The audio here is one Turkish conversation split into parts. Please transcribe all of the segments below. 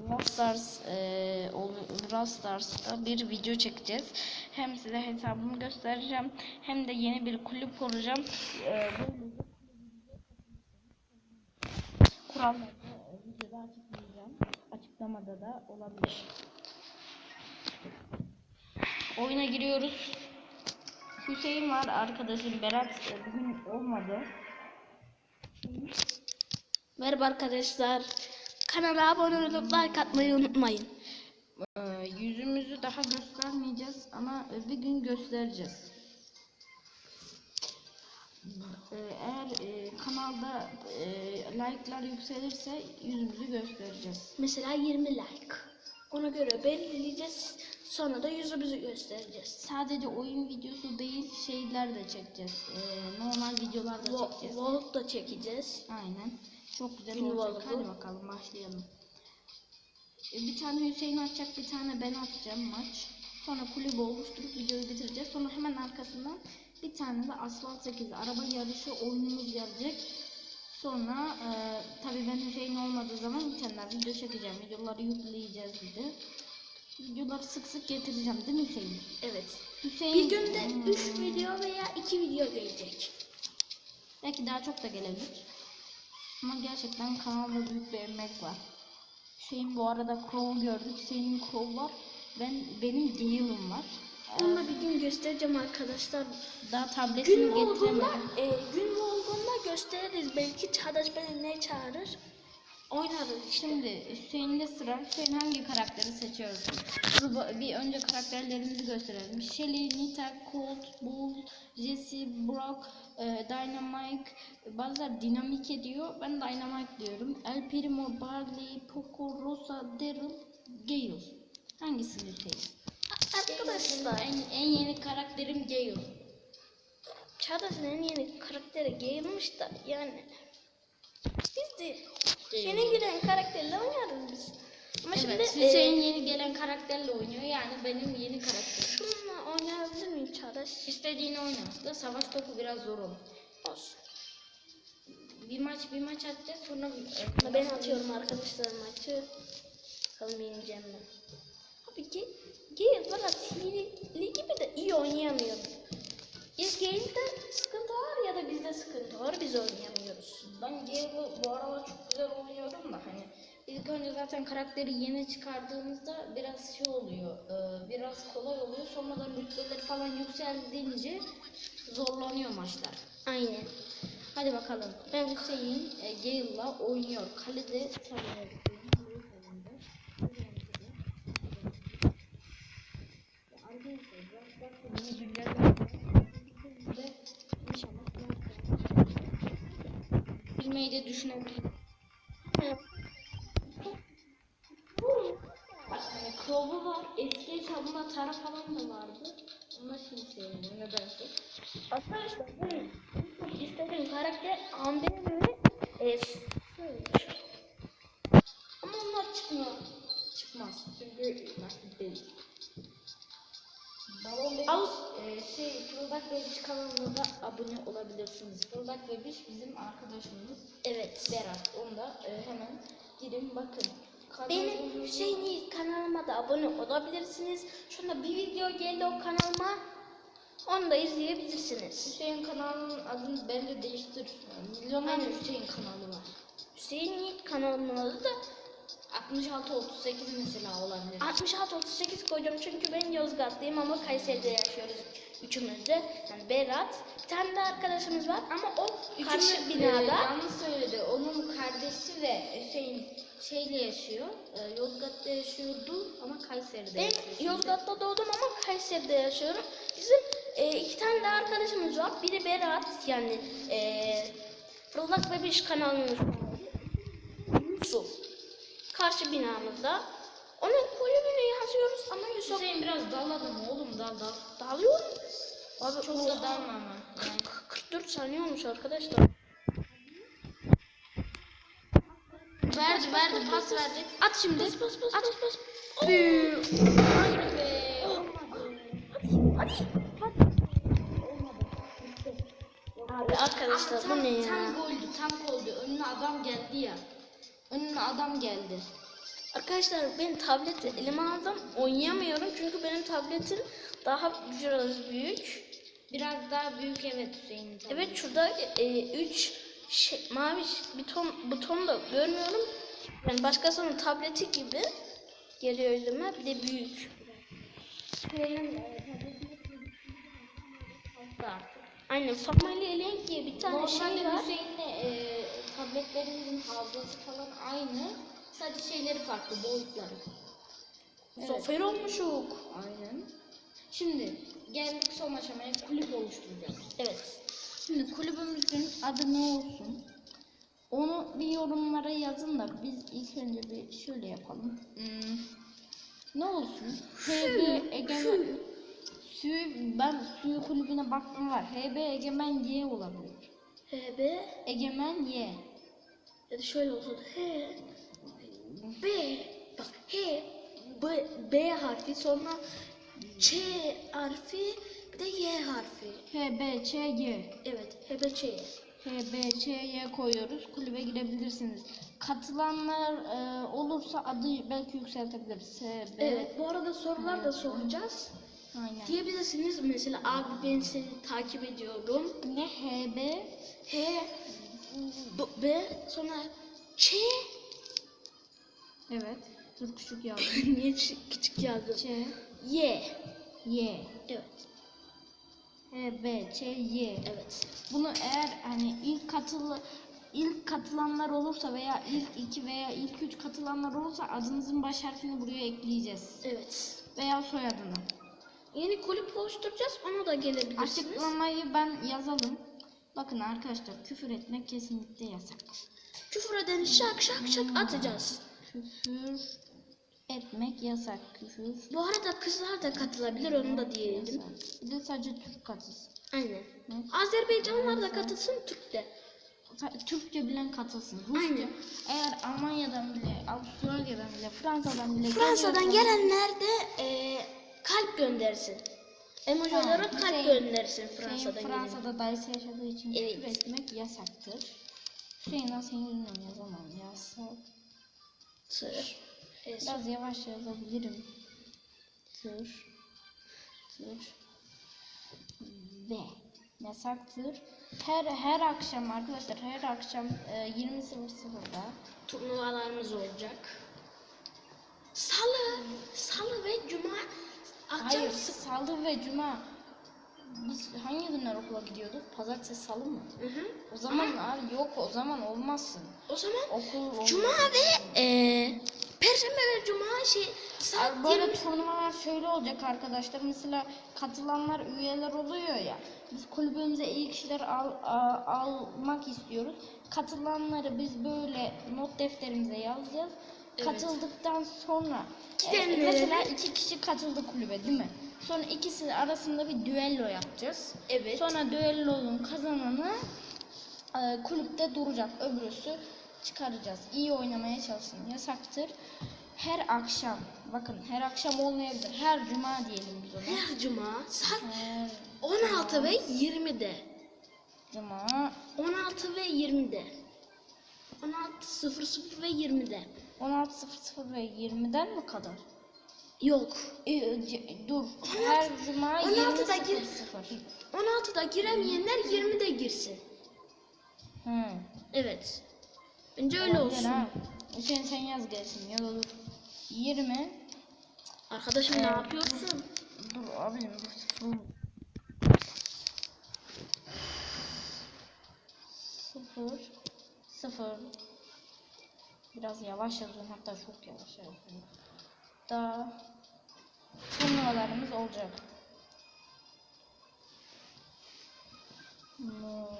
Brawl Stars, e, ol- Brawl Stars'ta bir video çekeceğiz. Hem size hesabımı göstereceğim hem de yeni bir kulüp kuracağım. E, kuralları videoda açıklayacağım. Açıklamada da olabilir. Oyuna giriyoruz. Hüseyin var arkadaşım Berat e, bugün olmadı. Merhaba arkadaşlar. Kanala abone olup like atmayı unutmayın. Ee, yüzümüzü daha göstermeyeceğiz ama bir gün göstereceğiz. Ee, eğer e, kanalda e, like'lar yükselirse yüzümüzü göstereceğiz. Mesela 20 like. Ona göre belirleyeceğiz. Sonra da yüzümüzü göstereceğiz. Sadece oyun videosu değil şeyler de çekeceğiz. Ee, normal videolar da Vo- çekeceğiz. Vlog da çekeceğiz. Aynen. Çok güzel Gün olacak. Hadi bakalım başlayalım. Ee, Bir tane Hüseyin atacak, bir tane ben atacağım maç. Sonra kulübü oluşturup videoyu bitireceğiz. Sonra hemen arkasından bir tane de Asfalt 8 araba yarışı oyunumuz gelecek. Sonra e, tabii ben Hüseyin olmadığı zaman bir tane video çekeceğim. Videoları yükleyeceğiz bir de. Videoları sık sık getireceğim değil mi Hüseyin? Evet. Hüseyin Bir günde Hmm, 3 video veya 2 video gelecek. Belki daha çok da gelebilir. Ama gerçekten kanalda büyük bir emek var. Hüseyin bu arada Crow'u gördük. Hüseyin'in Crow var. Ben benim Gale'ım var. Onu da bir gün göstereceğim arkadaşlar. daha tabletini Gün olduğunda, e, gün olduğunda gösteririz. Belki Çağdaş beni ne çağırır? Oynarız. Şimdi Hüseyin'de sıra. Hüseyin hangi karakteri seçiyorsun? Dur bir önce karakterlerimizi gösterelim. Shelly, Nita, Colt, Bull, Jesse, Brock, e, Dynamite. Bazılar dinamik ediyor. Ben Dynamite diyorum. El Primo, Barley, Poco, Rosa, Daryl, Gale. Hangisini Hüseyin? Arkadaşlar. En, en yeni karakterim Gale. Çağdaş'ın en yeni karakteri Gale'mış da yani biz de. Yeni giren karakterle oynarız biz. Ama Evet, şimdi Hüseyin e, yeni gelen karakterle oynuyor. Yani benim yeni karakterim. şununla oynayabilir miyim Çağdaş? İstediğini oyna. Da savaş topu biraz zor olur. Olsun. Bir maç bir maç atacağız sonra Ama ben atıyorum arkadaşlar maçı. Bakalım yeneceğim mi? Abi Ge- Gale bana sinirli gibi de iyi oynayamıyorum. Ya Gale'de sıkıntı var ya da bizde sıkıntı var biz oynayamıyoruz. Ben Gale'ı bu aralar çok güzel oynuyorum da hani ilk önce zaten karakteri yeni çıkardığımızda biraz şey oluyor e, biraz kolay oluyor sonradan rütbeleri falan yükseldiğince zorlanıyor maçlar. Aynen. Hadi bakalım. Ben Hüseyin e, Gale'la oynuyor. Kalede sanıyor. Arkadaşlar güncel İnşallah Bilmeyi de düşünebilirim. Hani Crow'u var. Eski hesabımda Tara falan da vardı. Ama şimdi sevmiyorum nedense. Arkadaşlar benim çok istediğim karakter Amber ve e, Al. e, şey, Fırıldak Bebiş kanalına da abone olabilirsiniz. Fırıldak Bebiş bizim arkadaşımız Evet. Berat. Onu da e, hemen girin bakın. Benim Kanalımızı- Hüseyin Yiğit kanalıma da abone olabilirsiniz. Şunda bir video geldi o kanalıma. Onu da izleyebilirsiniz. Hüseyin kanalının adını bence değiştir. Milyoner Aynen. Hüseyin kanalı var. Hüseyin Yiğit kanalımın adı da 66-38 mesela olabilir. 66-38 koyacağım çünkü ben Yozgatlıyım ama Kayseri'de yaşıyoruz üçümüz de. Yani Berat, bir tane de arkadaşımız var ama o karşı Üçümüz, binada. e, yanlış söyledi. Onun kardeşi ve Hüseyin şeyle yaşıyor. E, Yozgat'ta yaşıyordu ama Kayseri'de Ben yaşıyor. Yozgat'ta doğdum ama Kayseri'de yaşıyorum. Bizim e, iki tane de arkadaşımız var. Biri Berat yani e, Fırlak Bebiş kanalının. Karşı binamızda. Onun kulübünü yazıyoruz ama Yusuf Hüseyin biraz dal adamı oğlum dal dal. dalıyor. Abi Çok da dalma ama. Yani. 44 saniye olmuş arkadaşlar. Verdi verdi pas verdi. At şimdi. Bas bas bas bas bas. Hayır be. Olmadı. Hadi. Abi arkadaşlar tam, bu ne ya? tam goldü tam goldü. Önüne adam geldi ya. Önüne adam geldi. Arkadaşlar ben tableti elime aldım. Oynayamıyorum çünkü benim tabletim daha biraz büyük. Biraz daha büyük evet Hüseyin. Evet şurada 3 şey, mavi buton buton da görmüyorum. Yani başkasının tableti gibi geliyor elime. Bir de büyük. Aynen Family Link diye bir tane şey Normalde var. Hüseyin'le e, tabletlerimizin hafızası falan aynı. Sadece şeyleri farklı, boyutları. Evet. Zafer olmuşuk. Aynen. Şimdi geldik son aşamaya kulüp oluşturacağız. Evet. Şimdi kulübümüzün adı ne olsun? Onu bir yorumlara yazın da biz ilk önce bir şöyle yapalım. Hmm, ne olsun? HB Egemen Suyu, ben suyu kulübüne baktım var. HB Egemen Y olabilir. HB Egemen Y. ya da şöyle olsun. H B bak H B, B harfi sonra Ç harfi bir de Y harfi. HB Ç Y. Evet HB Ç. HBÇ'ye koyuyoruz. Kulübe girebilirsiniz. Katılanlar e, olursa adı belki yükseltebiliriz. SB. Evet bu arada sorular da soracağız. Aynen. Diyebilirsiniz mesela abi ben seni takip ediyorum. Ne HB? H B, B sonra Ç Evet. Dur küçük yazdım. niye küçük yazdım? Ç Y. Y. Evet. HB Ç Y. Evet. Bunu eğer hani ilk katılı ilk katılanlar olursa veya ilk iki veya ilk üç katılanlar olursa adınızın baş harfini buraya ekleyeceğiz. Evet. Veya soyadını. Yeni kulüp oluşturacağız. Ona da gelebilirsiniz. Açıklamayı ben yazalım. Bakın arkadaşlar küfür etmek kesinlikle yasak. Küfür edeni şak şak şak atacağız. Küfür etmek yasak. Küfür Bu arada kızlar da katılabilir onu da diyelim. Bir de sadece Türk katılsın. Aynen. Evet. Azerbaycanlılar da katılsın Türk de. Türkçe bilen katılsın. Rusça. Aynen. Eğer Almanya'dan bile, Avustralya'dan bile, Fransa'dan bile Fransa'dan gelenler de e, kalp göndersin. Emoji olarak kalp Hüseyin- göndersin Hüseyin Fransa'dan gelince. Fransa'da dayısı yaşadığı için Evet. küfür etmek yasaktır. Hüseyin ben senin yüzünden yazamam. Yasak. Tır. E, Biraz yavaş yazabilirim. Tır. Tır. Ve yasaktır. Her her akşam arkadaşlar her akşam e, 20.00'da turnuvalarımız olacak. Salı, salı ve cuma akşam Hayır salı ve cuma biz hangi günler okula gidiyorduk? Pazartesi salı mı? Hı hı. O zaman abi yok o zaman olmazsın. O zaman Okul olmaz. cuma ve e, perşembe ve cuma şey saat Abi böyle 20 turnuvalar şöyle olacak arkadaşlar. Mesela katılanlar üyeler oluyor ya. Biz kulübümüze iyi kişiler al, a- almak istiyoruz. Katılanları biz böyle not defterimize yazacağız. Evet. Katıldıktan sonra e, mesela iki kişi katıldı kulübe değil mi? Sonra ikisi arasında bir düello yapacağız. Evet. Sonra düellonun kazananı e, kulüpte duracak. Öbürüsü çıkaracağız. İyi oynamaya çalışsın. Yasaktır. Her akşam, bakın her akşam olmayabilir. Her cuma diyelim biz ona. her cuma saat Her 16 ve 20'de. cuma 16 ve 20'de. 16.00 ve 20'de. 16.00 ve 20'den mi kadar? Yok. E, c- dur. Her cuma 16'da gir. 20.00. 16'da giremeyenler 20'de girsin. Hı. Evet. Bence öyle Olabilir olsun. ha. Hüseyin sen yaz gelsin ya da dur. 20 Arkadaşım ne Evet. yapıyorsun? Dur abim dur. Sıfır. Sıfır. Sıfır. Biraz yavaş yazıyorum hatta çok yavaş yazıyorum. Da turnuvalarımız olacak. Turnuvalarımız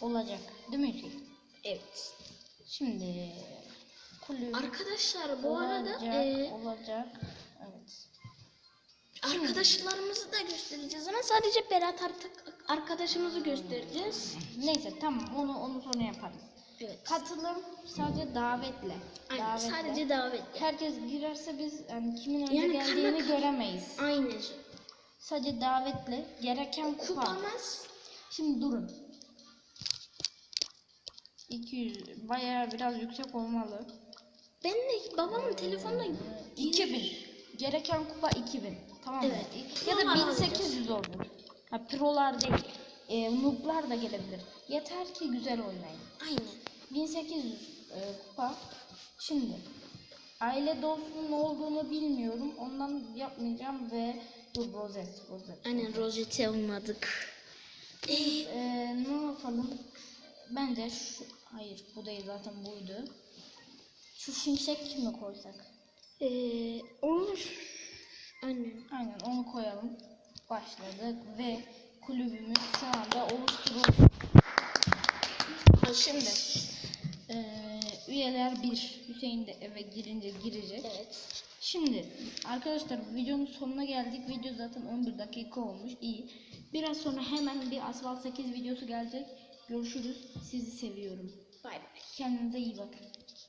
olacak. Değil mi Hüseyin? Evet. Şimdi kulüp Arkadaşlar bu olacak, arada e, olacak. Arkadaşlarımızı da göstereceğiz ama sadece Berat artık arkadaşımızı göstereceğiz. Neyse tamam onu onu sonra yaparız. Evet. Katılım sadece davetle. Aynen, Davetle. sadece davet. Herkes girerse biz yani kimin önce Yani geldiğini kana- göremeyiz. Aynen. Sadece davetle gereken kupa. Kupamız Şimdi durun. 200 bayağı biraz yüksek olmalı. ben de babamın telefonuna 2000. Gereken kupa 2000. Tamam mı? Evet. Ya da Prolar 1800 olur. Ha, prolar değil. E, noob'lar da gelebilir. Yeter ki güzel oynayın. Aynen. 1800 e, kupa. Şimdi aile dostunun olduğunu bilmiyorum. Ondan yapmayacağım ve dur rozet rozet. Aynen rozete almadık. Ee, E, ne yapalım? Bence şu hayır bu değil zaten buydu. Şu şimşek mi koysak? ee, olur. Aynen. Aynen onu koyalım. Başladık ve kulübümüz şu anda oluşturuldu. Şimdi eee, üyeler 1. Hüseyin de eve girince girecek. Evet. Şimdi arkadaşlar videonun sonuna geldik. Video zaten 11 dakika olmuş. İyi. Biraz sonra hemen bir Asfalt 8 videosu gelecek. Görüşürüz. Sizi seviyorum. Bay bay. Kendinize iyi bakın.